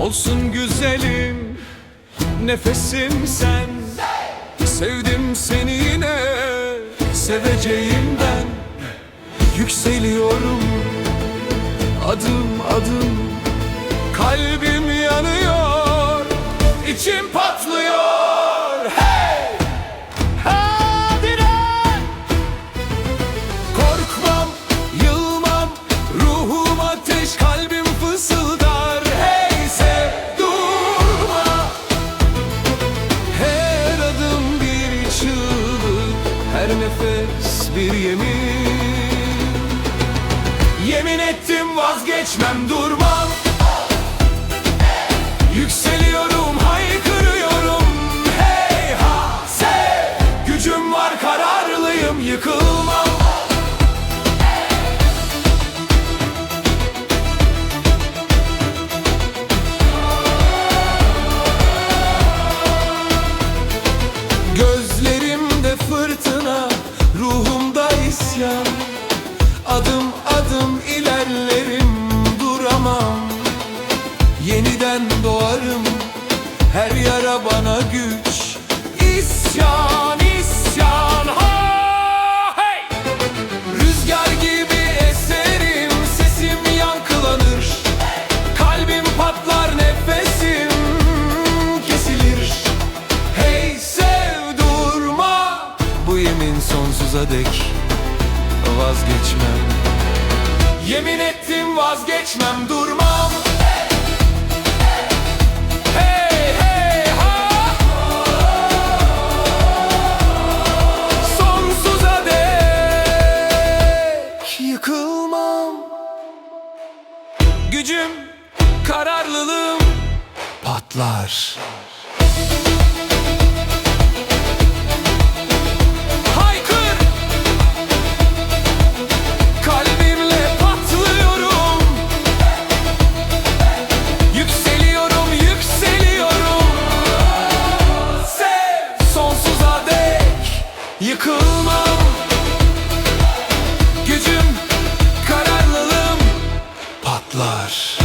Olsun güzelim Nefesim sen. Sevdim seni yine Seveceğim ben. Yükseliyorum Adım adım. Kalbim yanıyor içim patlıyor nefes bir yemin. Yemin ettim vazgeçmem, durmam isyan. Adım adım ilerlerim, sonsuza dek Vazgeçmem. Yemin ettim vazgeçmem durmam. Gücüm kararlılığım patlar Bulutlar